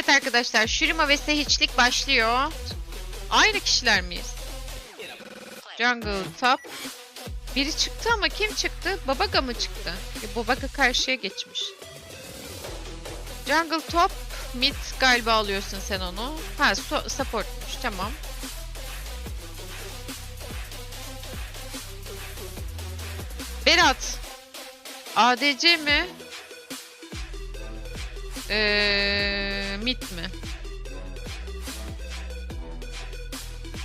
Evet arkadaşlar Shurima ve Sehiçlik başlıyor. Aynı kişiler miyiz? Jungle top. Biri çıktı ama kim çıktı? Babaga mı çıktı? Ya, Babaga karşıya geçmiş. Jungle top. Mid galiba alıyorsun sen onu. Ha so supportmuş tamam. Berat. ADC mi? Ee, mid mi?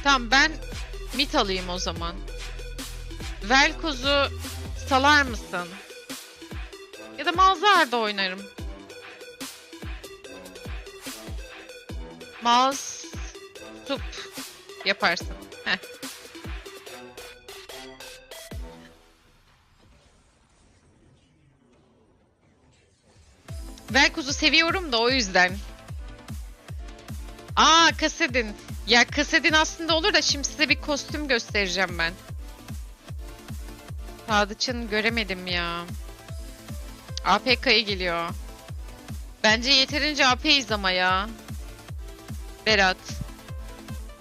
Tamam ben mid alayım o zaman. Velkoz'u salar mısın? Ya da Malzahar'da oynarım. Maz tup yaparsın. Heh. Velkoz'u seviyorum da o yüzden. Aa Kasedin. Ya Kasedin aslında olur da şimdi size bir kostüm göstereceğim ben. Sadıç'ın göremedim ya. APK'yı geliyor. Bence yeterince AP'yiz ama ya. Berat.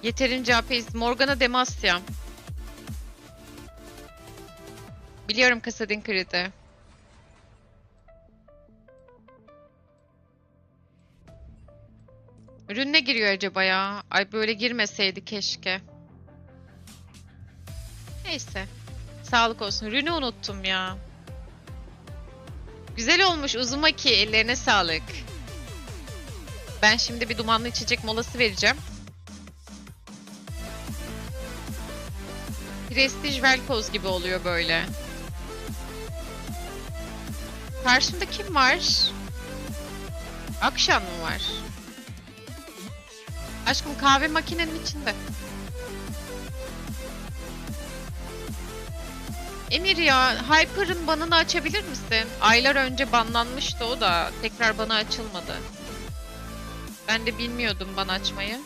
Yeterince AP'yiz. Morgana Demasya. Biliyorum Kasadin kredi. Ürün ne giriyor acaba ya? Ay böyle girmeseydi keşke. Neyse. Sağlık olsun. Ürünü unuttum ya. Güzel olmuş Uzumaki. Ellerine sağlık. Ben şimdi bir dumanlı içecek molası vereceğim. Prestige Velkoz gibi oluyor böyle. Karşımda kim var? Akşam mı var? Aşkım kahve makinenin içinde. Emir ya, Hyper'ın banını açabilir misin? Aylar önce banlanmıştı o da. Tekrar bana açılmadı. Ben de bilmiyordum bana açmayı.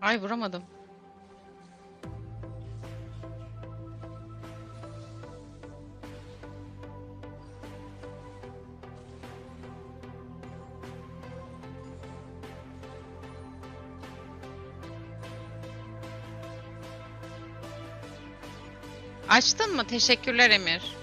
Ay vuramadım. Açtın mı? Teşekkürler Emir.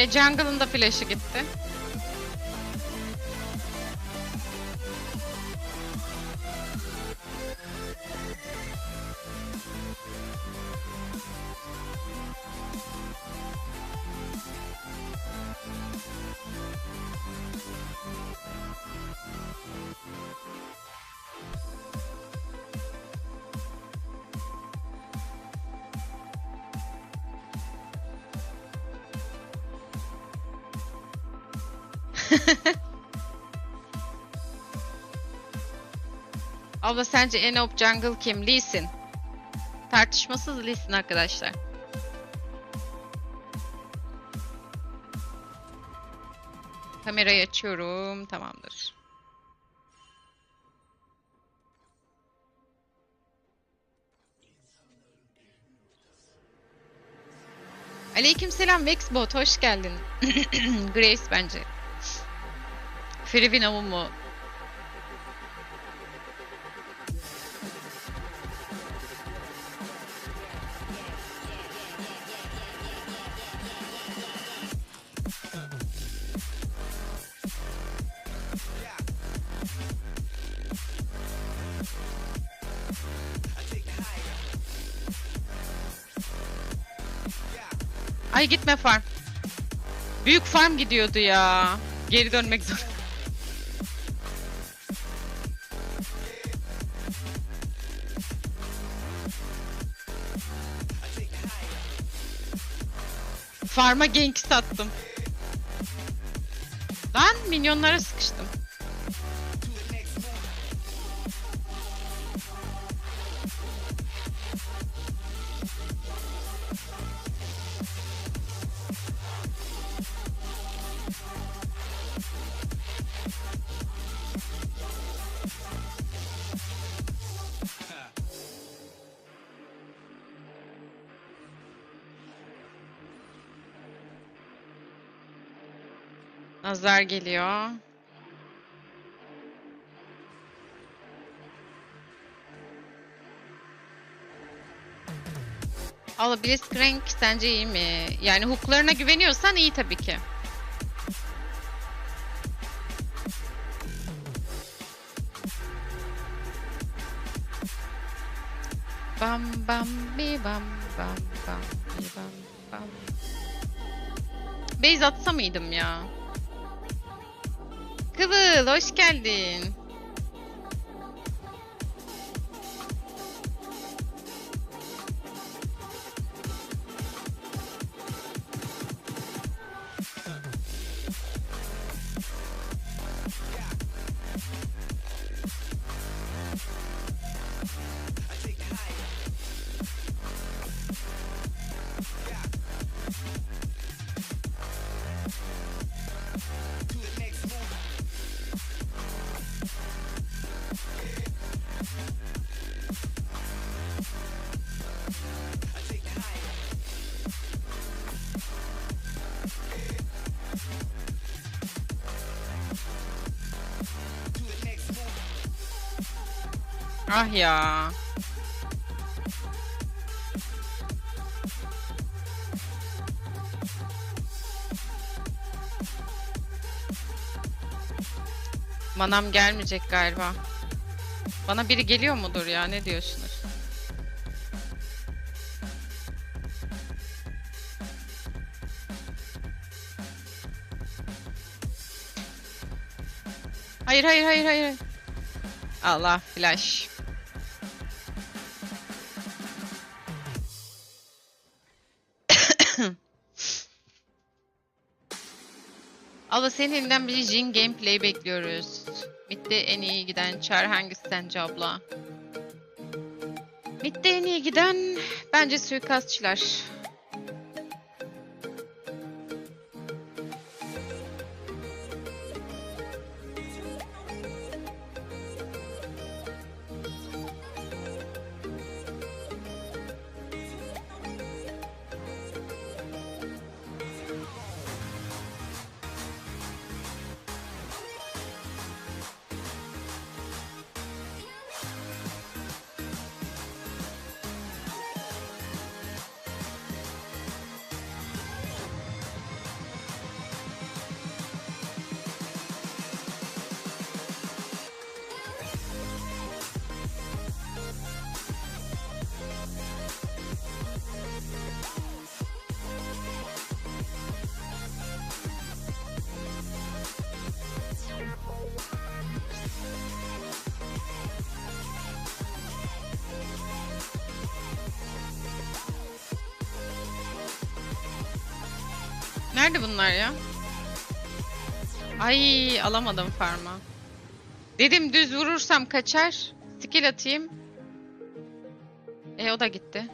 Ee, Jungle'ın da flash'ı gitti. Abla sence en jungle kim? Lee Sin. Tartışmasız Lee Sin arkadaşlar. Kamerayı açıyorum. Tamamdır. Aleykümselam Vexbot hoş geldin. Grace bence. Frivin avu mu? Ay gitme farm. Büyük farm gidiyordu ya. Geri dönmek zor. Farm'a gank sattım. Lan minyonlara sıkıştım. Nazar geliyor. Allah Blitzcrank sence iyi mi? Yani hooklarına güveniyorsan iyi tabii ki. Bam bam bi bam bam bam bi bam bam. Base atsa mıydım ya? Kıvıl hoş geldin. Ah ya. Manam gelmeyecek galiba. Bana biri geliyor mudur ya? Ne diyorsunuz? Hayır hayır hayır hayır. Allah flash. Allah senin elinden bir Jin gameplay bekliyoruz. Mid'de en iyi giden çar hangisi sence abla? Mid'de en iyi giden bence suikastçılar. Nerede bunlar ya? Ay alamadım farma. Dedim düz vurursam kaçar. Skill atayım. E o da gitti.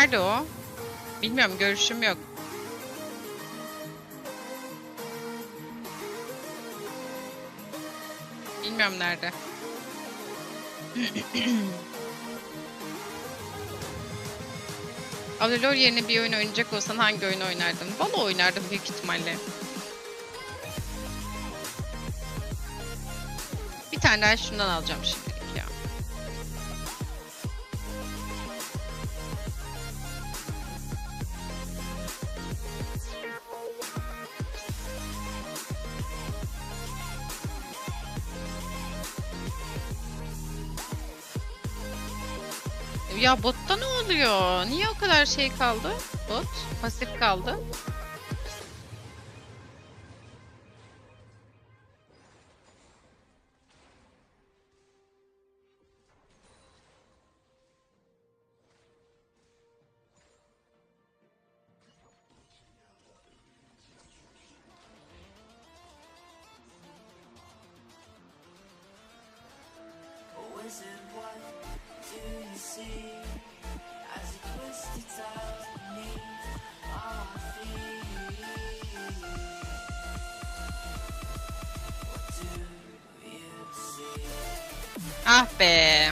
Nerede o? Bilmiyorum görüşüm yok. Bilmiyorum nerede. Aurelor yerine bir oyun oynayacak olsan hangi oyunu oynardın? Valla oynardım büyük ihtimalle. Bir tane daha şundan alacağım şimdilik ya. Botta ne oluyor? Niye o kadar şey kaldı? Bot pasif kaldı. Ah be.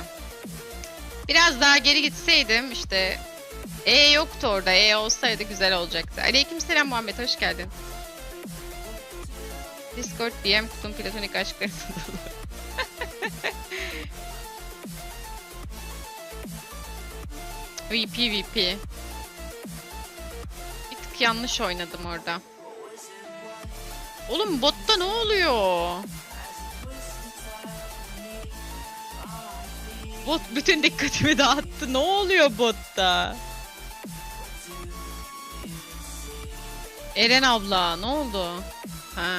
Biraz daha geri gitseydim işte E yoktu orada. E olsaydı güzel olacaktı. Aleykümselam Muhammed hoş geldin. Discord DM kutum platonik aşkları. VP VP. Bir tık yanlış oynadım orada. Oğlum botta ne oluyor? Bot bütün dikkatimi dağıttı. Ne oluyor botta? Eren abla ne oldu? Ha.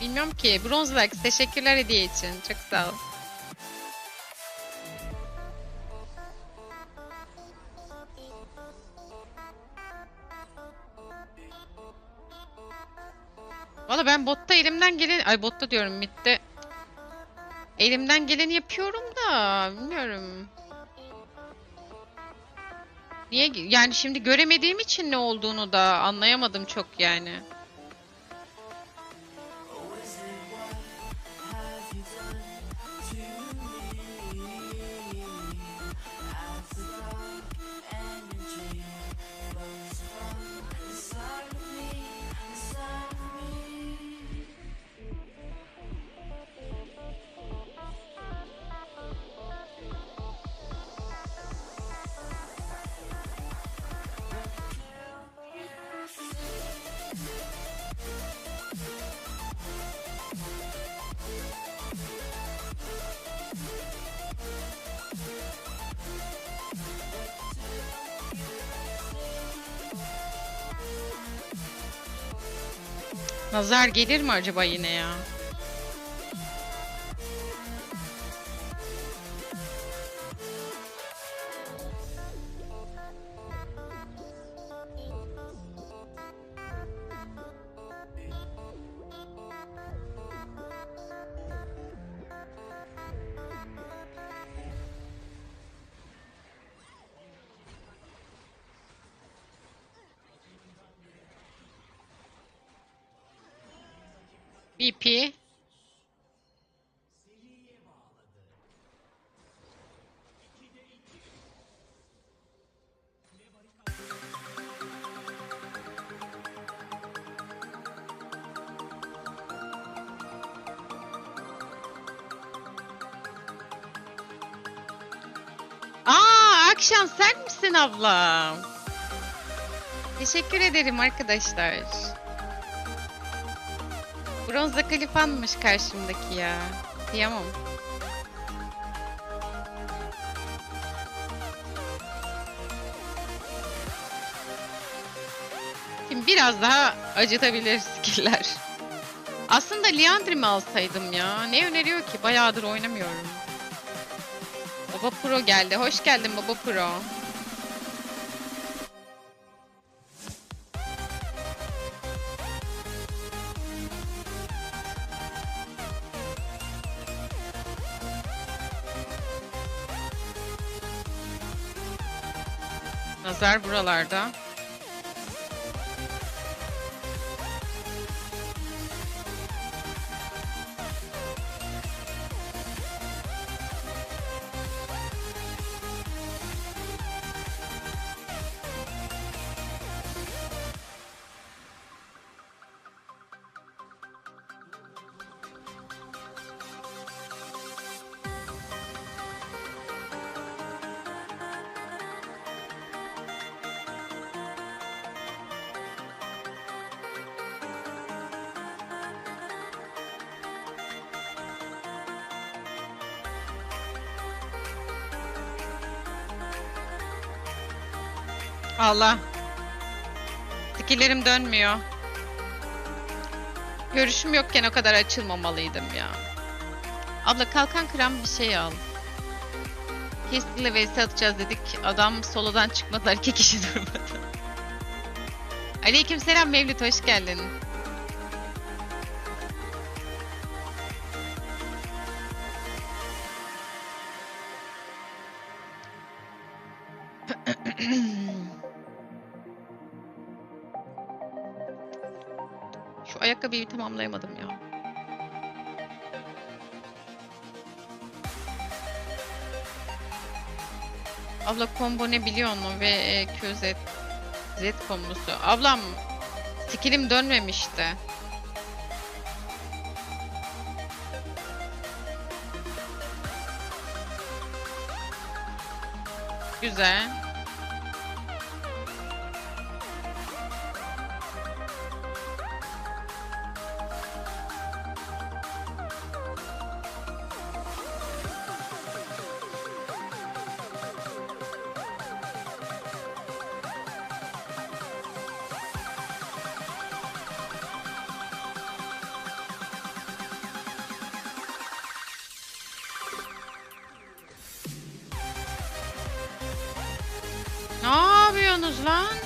Bilmiyorum ki. Bronzelax teşekkürler hediye için. Çok sağ ol. Valla ben botta elimden gelen... Ay botta diyorum midde. Elimden geleni yapıyorum da bilmiyorum. Niye? Yani şimdi göremediğim için ne olduğunu da anlayamadım çok yani. Nazar gelir mi acaba yine ya? Ablam? Teşekkür ederim arkadaşlar. Bronzda kalifanmış karşımdaki ya. Kıyamam. Şimdi biraz daha acıtabilir skiller. Aslında Liandry mi alsaydım ya? Ne öneriyor ki? Bayağıdır oynamıyorum. Baba Pro geldi. Hoş geldin Baba Pro. Nazar buralarda. Allah. Skillerim dönmüyor. Görüşüm yokken o kadar açılmamalıydım ya. Abla kalkan kıran bir şey al. Keskin'le vs atacağız dedik. Adam solodan çıkmadılar. iki kişi durmadı. Aleykümselam Mevlüt hoş geldin. Tamamlayamadım ya. Abla combo ne biliyor musun? Ve QZ Z kombosu. Ablam skillim dönmemişti. Güzel. Ne yapıyorsunuz lan?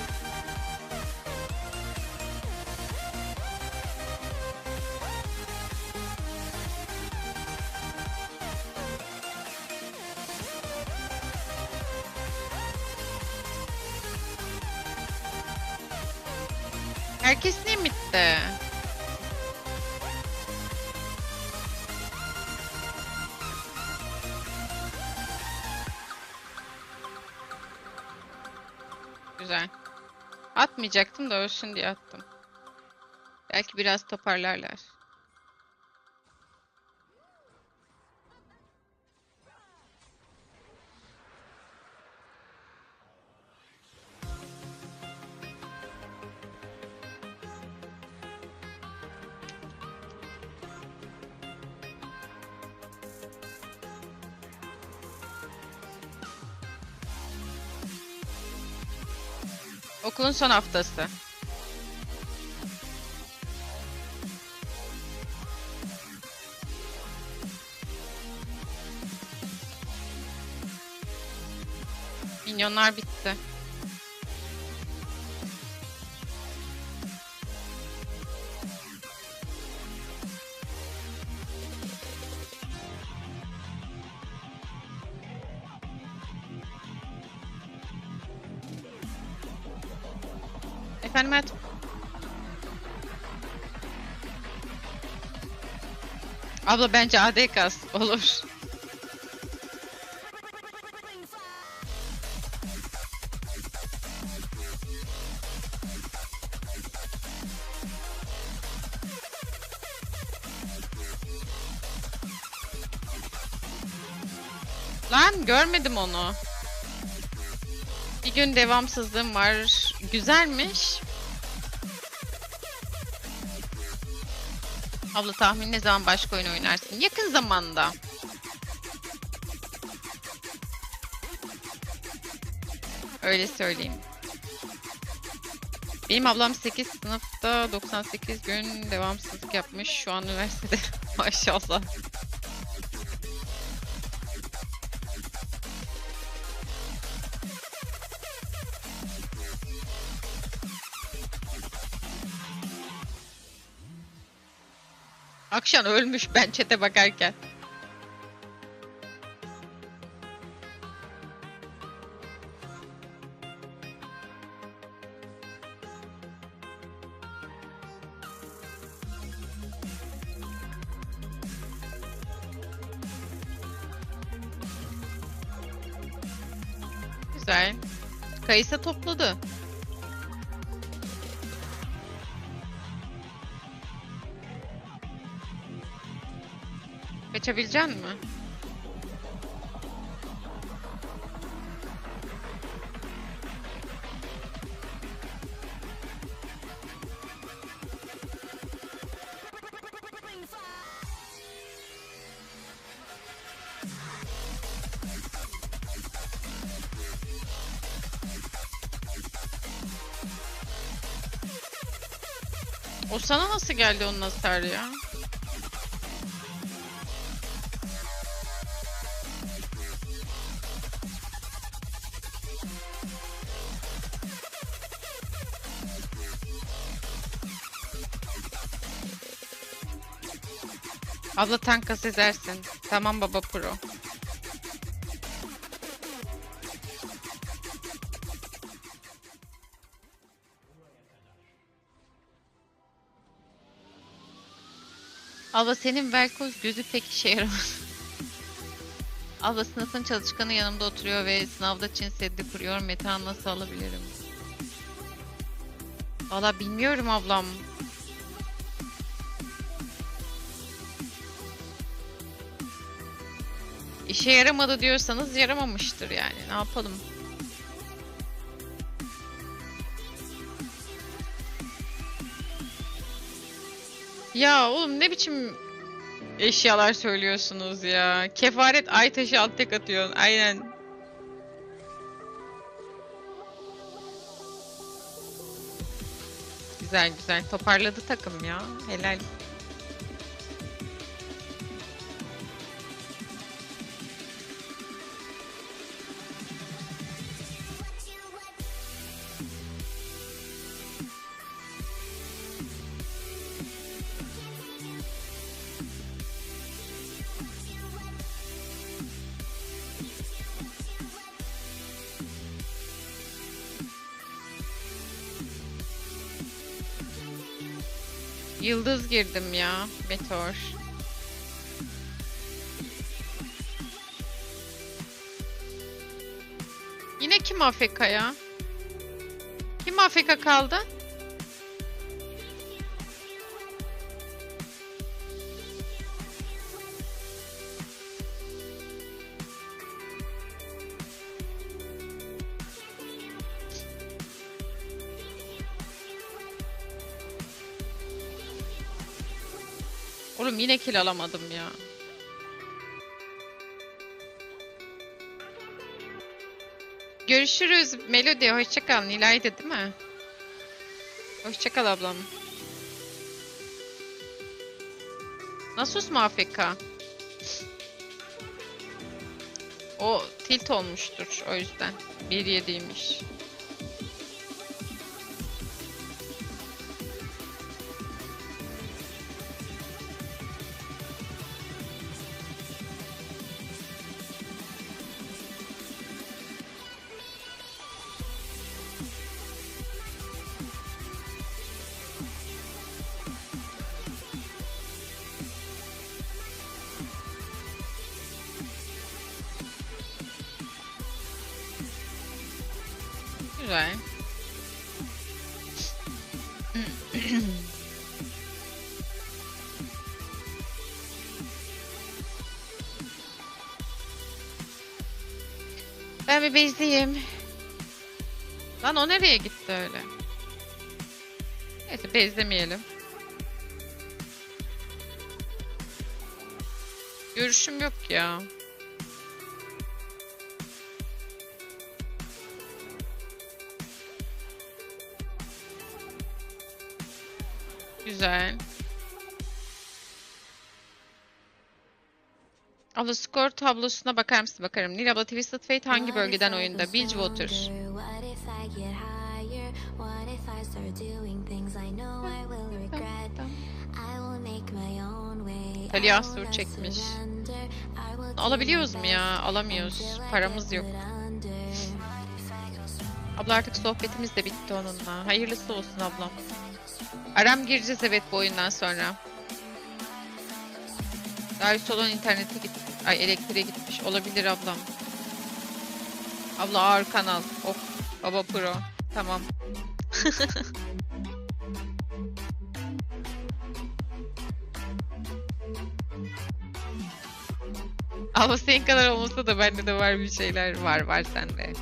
Atmayacaktım da ölsün diye attım. Belki biraz toparlarlar. Okulun son haftası. Minyonlar bitti. Efendim? Abla bence AD kas olur. Lan görmedim onu. Bir gün devamsızlığım var. Güzelmiş. Abla tahmin ne zaman başka oyun oynarsın? Yakın zamanda. Öyle söyleyeyim. Benim ablam 8 sınıfta 98 gün devamsızlık yapmış. Şu an üniversitede. Maşallah. Akşan ölmüş ben çete bakarken. Güzel. Kayısı topladı. Kaçabilecek mi? O sana nasıl geldi onun hasarı ya? Abla tanka sezersin. Tamam baba pro. Abla senin Velkoz gözü pek işe yaramaz. Abla sınıfın çalışkanı yanımda oturuyor ve sınavda Çin seddi kuruyor. Metehan nasıl alabilirim? Valla bilmiyorum ablam. İşe yaramadı diyorsanız yaramamıştır yani. Ne yapalım? Ya oğlum ne biçim eşyalar söylüyorsunuz ya. Kefaret ay taşı alt tek atıyorsun. Aynen. Güzel güzel. Toparladı takım ya. Helal. Yıldız girdim ya. Meteor. Yine kim AFK ya? Kim AFK kaldı? Oğlum yine kill alamadım ya. Görüşürüz Melody. Hoşça kal. Nilay'dı değil mi? Hoşça kal ablam. Nasus mu AFK? O tilt olmuştur o yüzden. 1.7'ymiş. Güzel. Ben bir bezliyim. Lan o nereye gitti öyle? Neyse bezlemeyelim. Görüşüm yok ya. Güzel. Abla skor tablosuna bakar mısın? Bakarım. Nil abla Twisted Fate hangi bölgeden oyunda? Bilgewater. Talia Astur çekmiş. Alabiliyoruz mu ya? Alamıyoruz. Paramız yok. Abla artık sohbetimiz de bitti onunla. Hayırlısı olsun ablam. Aram gireceğiz evet bu oyundan sonra. Darius olan internete git. Ay elektriğe gitmiş. Olabilir ablam. Abla ağır kanal. Of. Baba pro. Tamam. Ama senin kadar olmasa da bende de var bir şeyler var var sende.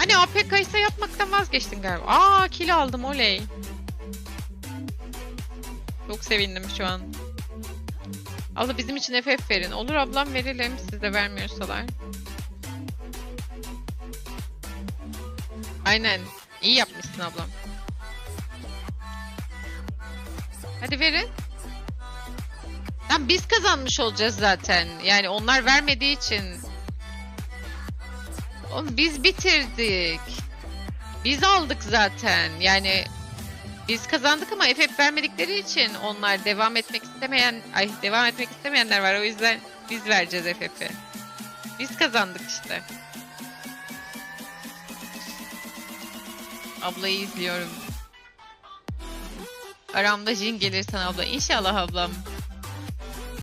Hani APK ise yapmaktan vazgeçtin galiba. Aa kill aldım oley. Çok sevindim şu an. Abla bizim için FF verin. Olur ablam verelim siz de vermiyorsalar. Aynen. İyi yapmışsın ablam. Hadi verin. Lan biz kazanmış olacağız zaten. Yani onlar vermediği için. Oğlum biz bitirdik. Biz aldık zaten. Yani biz kazandık ama FF vermedikleri için onlar devam etmek istemeyen ay devam etmek istemeyenler var. O yüzden biz vereceğiz FF'i. Biz kazandık işte. Ablayı izliyorum. Aramda Jin gelirsen abla. İnşallah ablam.